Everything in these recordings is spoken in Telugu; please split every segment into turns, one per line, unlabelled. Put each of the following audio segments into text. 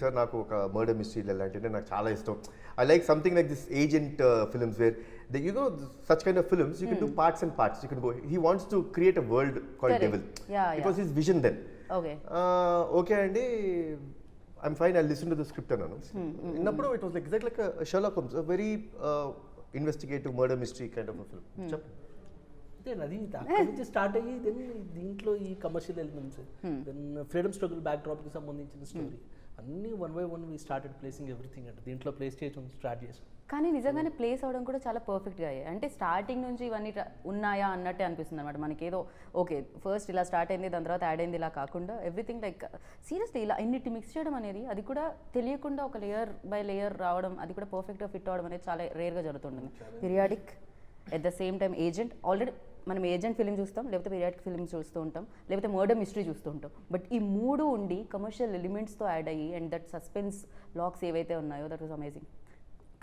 సార్ నాకు ఒక మర్డర్ మిస్టరీ అలాంటివి నాకు చాలా ఇష్టం. I like something like this agent films where the you know such kind of films you can do parts and parts you can go he wants to create a world call. Devil
Yeah,
it. Was his vision then
okay
okay అండి I'm fine I listen to the script అన్నాను. విన్నప్పుడు it was exact like Sherlock Holmes very investigative murder mystery kind of film. చెప్పు
అది అక్కడి నుంచి స్టార్ట్ అయ్యి దెన్ దీంట్లో ఈ commercial elements then freedom struggle back డ్రాప్కి సంబంధించిన స్టోరీ అన్ని one by one we started placing everything అంటే దీంట్లో ప్లేస్ చేయడం స్టార్ట్ చేసాం.
కానీ నిజంగానే ప్లేస్ అవడం కూడా చాలా పర్ఫెక్ట్గా అయ్యాయి. అంటే స్టార్టింగ్ నుంచి ఇవన్నీ ఉన్నాయా అన్నట్టే అనిపిస్తుంది అనమాట మనకి ఏదో ఓకే ఫస్ట్ ఇలా స్టార్ట్ అయింది దాని తర్వాత యాడ్ అయింది ఇలా కాకుండా ఎవ్రీథింగ్ లైక్ సీరియస్లీ ఇలా ఇన్నిటి మిక్స్ చేయడం అనేది అది కూడా తెలియకుండా ఒక లేయర్ బై లేయర్ రావడం అది కూడా పర్ఫెక్ట్గా ఫిట్ అవడం అనేది చాలా రేర్గా జరుగుతుంటుంది. Periodic at the same time agent already మనం ఏజెంట్ ఫిలిం చూస్తాం లేకపోతే పీరియాడిక్ ఫిలిం చూస్తూ ఉంటాం లేకపోతే మర్డర్ మిస్టరీ చూస్తూ ఉంటాం. బట్ ఈ మూడు ఉండి కమర్షియల్ ఎలిమెంట్స్తో యాడ్ అయ్యి అండ్ దట్ సస్పెన్స్ లాక్స్ ఏవైతే ఉన్నాయో that was amazing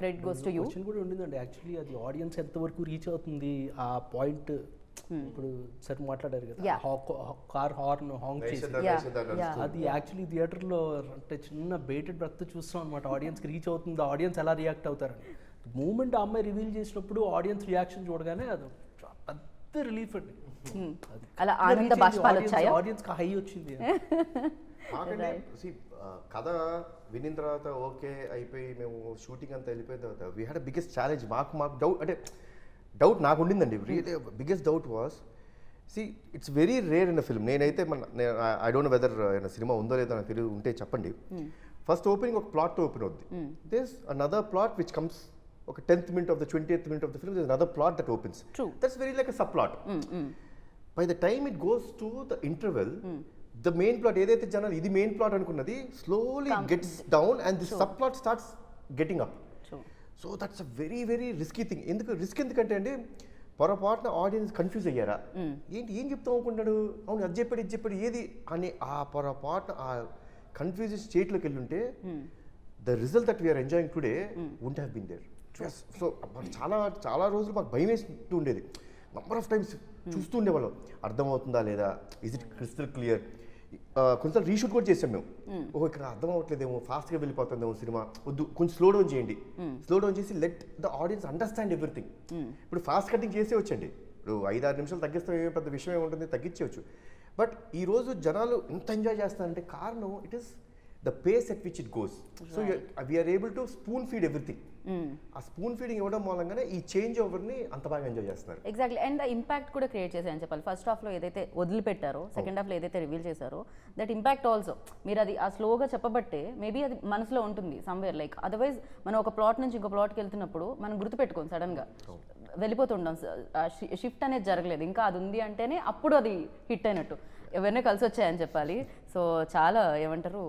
credit goes to you
కూడా ఉండిందండి. యాక్చువల్లీ అది ఆడియన్స్ ఎంతవరకు రీచ్ అవుతుంది? ఆ పాయింట్ ఇప్పుడు సార్ మాట్లాడారు కదా.
Yeah.
Car horn honk. అది యాక్చువల్లీ థియేటర్లో అంటే చిన్న బెయిటెడ్ బ్రత్ చూస్తాం అనమాట ఆడియన్స్కి రీచ్ అవుతుంది. ఆడియన్స్ ఎలా రియాక్ట్ అవుతారని. మూమెంట్ ఆ అమ్మాయి రివీల్ చేసినప్పుడు ఆడియన్స్ రియాక్షన్ చూడగానే అది పెద్ద రిలీఫ్ అండి.
అలా ఆనంద బాష్పాలు వచ్చాయా?
ఆడియన్స్కి హై వచ్చింది.
కథ వినిన తర్వాత ఓకే అయిపోయి మేము షూటింగ్ అంతా వెళ్ళిపోయిన తర్వాత వీ హ్యాడ్ బిగ్గెస్ట్ ఛాలెంజ్ మాకు మాకు డౌట్ అంటే డౌట్ నాకు ఉండిందండి. Really biggest doubt was see it's very rare in film నేనైతే మన ఐ డోంట్ వెదర్ సినిమా ఉందో లేదో నాకు తెలియదు ఉంటే చెప్పండి. ఫస్ట్ ఓపెనింగ్ ఒక ప్లాట్ ఓపెన్ అవుద్ది. This another plot which comes ఒక tenth minute of the twenty eighth minute of the film another plot that opens. That's very like sub plot by the time it goes to the interval the main plot ఏదైతే జనాలు ఇది మెయిన్ ప్లాట్ అనుకున్నది slowly gets down and this sub plot starts getting up. So that's a very very risky thing ఎందుకు రిస్క్ ఎందుకంటే అండి పొరపాటున ఆడియన్స్ కన్ఫ్యూజ్ అయ్యారా? ఏంటి ఏం చెప్తాం అనుకుంటాడు అవును అది చెప్పాడు ఇది చెప్పాడు ఏది? అని ఆ పొరపాటున ఆ కన్ఫ్యూజన్ స్టేట్లోకి వెళ్ళుంటే the result that we're enjoying today won't have been there so చాలా చాలా రోజులు మాకు భయం వేస్తూ ఉండేది. నంబర్ ఆఫ్ టైమ్స్ చూస్తూ ఉండేవాళ్ళం. అర్థమవుతుందా లేదా? ఇస్ ఇట్ క్రిస్టల్ క్లియర్ కొంచెం రీషూట్ కూడా చేసాం మేము. ఓ ఇక్కడ అర్థం అవ్వట్లేదేమో ఫాస్ట్గా వెళ్ళిపోతుందేమో సినిమా. వద్దు కొంచెం స్లో డౌన్ చేయండి. స్లో డౌన్ చేసి let the audience understand everything ఇప్పుడు ఫాస్ట్ కటింగ్ చేసే వచ్చండి. ఇప్పుడు ఐదు ఆరు నిమిషాలు తగ్గిస్తే పెద్ద విషయం ఏముంటుంది తగ్గించేవచ్చు బట్ ఈ రోజు జనాలు ఎంత ఎంజాయ్ చేస్తారంటే కారణం it is the pace at which it goes so we're able to spoon feed everything ఆ స్పూన్ ఫీడింగ్ ఇవ్వడం మూలంగానే ఈ చేంజ్ ఓవర్ని అంత బాగా ఎంజాయ్ చేస్తున్నారు.
ఎగ్జాక్ట్లీ అండ్ ఇంపాక్ట్ కూడా క్రియేట్ చేశాయని చెప్పాలి. ఫస్ట్ హాఫ్లో ఏదైతే వదిలిపెట్టారో సెకండ్ హాఫ్లో ఏదైతే రివీల్ చేశారో దట్ ఇంపాక్ట్ ఆల్సో మీరు అది ఆ స్లోగా చెప్పబట్టే మేబీ అది మనసులో ఉంటుంది సమ్వేర్ లైక్ అదర్వైజ్ మనం ఒక ప్లాట్ నుంచి ఇంకో ప్లాట్కి వెళ్తున్నప్పుడు మనం గుర్తుపెట్టుకోం సడన్గా వెళ్ళిపోతుంటాం షిఫ్ట్ అనేది జరగలేదు. ఇంకా అది ఉంది అంటేనే అప్పుడు అది హిట్ అయినట్టు. ఎవరినో కలిసి వచ్చాయని చెప్పాలి. సో చాలా ఏమంటారు